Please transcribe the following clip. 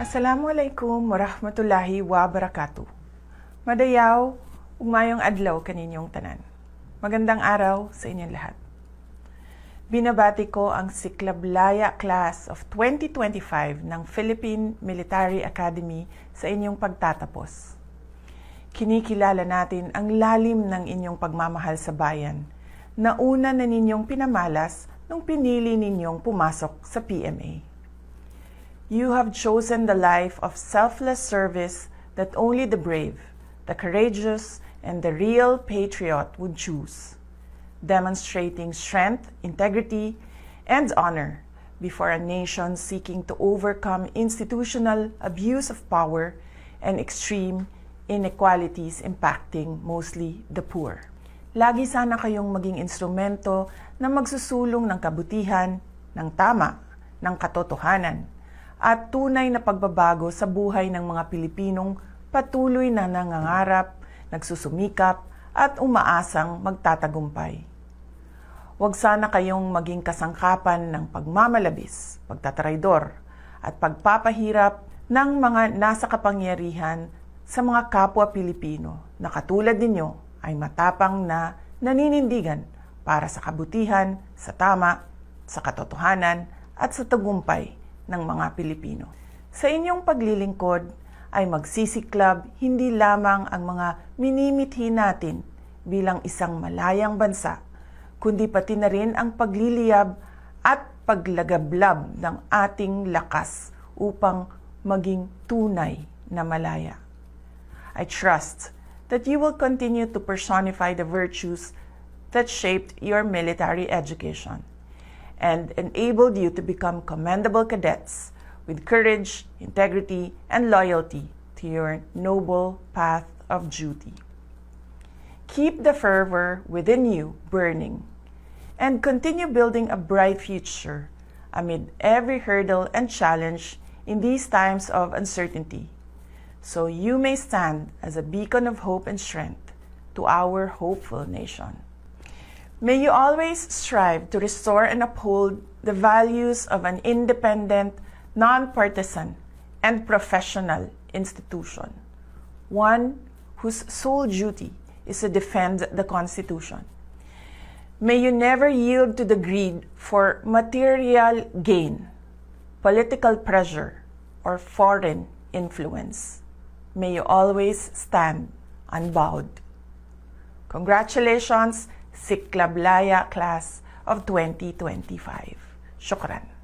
Assalamualaikum warahmatullahi wabarakatuh. Madayaw, umayong adlaw kaninyong tanan. Magandang araw sa inyong lahat. Binabati ko ang Siklablaya Class of 2025 ng Philippine Military Academy sa inyong pagtatapos. Kinikilala natin ang lalim ng inyong pagmamahal sa bayan na una na ninyong pinamalas nung pinili ninyong pumasok sa PMA. You have chosen the life of selfless service that only the brave, the courageous, and the real patriot would choose, demonstrating strength, integrity, and honor before a nation seeking to overcome institutional abuse of power and extreme inequalities impacting mostly the poor. Lagi sana kayong maging instrumento na magsusulong ng kabutihan, ng tama, ng katotohanan, at tunay na pagbabago sa buhay ng mga Pilipinong patuloy na nangangarap, nagsusumikap, at umaasang magtatagumpay. Huwag sana kayong maging kasangkapan ng pagmamalabis, pagtatraidor, at pagpapahirap ng mga nasa kapangyarihan sa mga kapwa Pilipino na katulad ninyo ay matapang na naninindigan para sa kabutihan, sa tama, sa katotohanan, at sa tagumpay ng mga Pilipino. Sa inyong paglilingkod ay magsisiklab hindi lamang ang mga minimithi natin bilang isang malayang bansa, kundi pati na rin ang pagliliyab at paglagablab ng ating lakas upang maging tunay na malaya. I trust that you will continue to personify the virtues that shaped your military education and enabled you to become commendable cadets with courage, integrity, and loyalty to your noble path of duty. Keep the fervor within you burning and continue building a bright future amid every hurdle and challenge in these times of uncertainty, so you may stand as a beacon of hope and strength to our hopeful nation. May you always strive to restore and uphold the values of an independent, nonpartisan, and professional institution, one whose sole duty is to defend the Constitution. May you never yield to the greed for material gain, political pressure, or foreign influence. May you always stand unbowed. Congratulations, Siklablaya class of 2025. Shukran.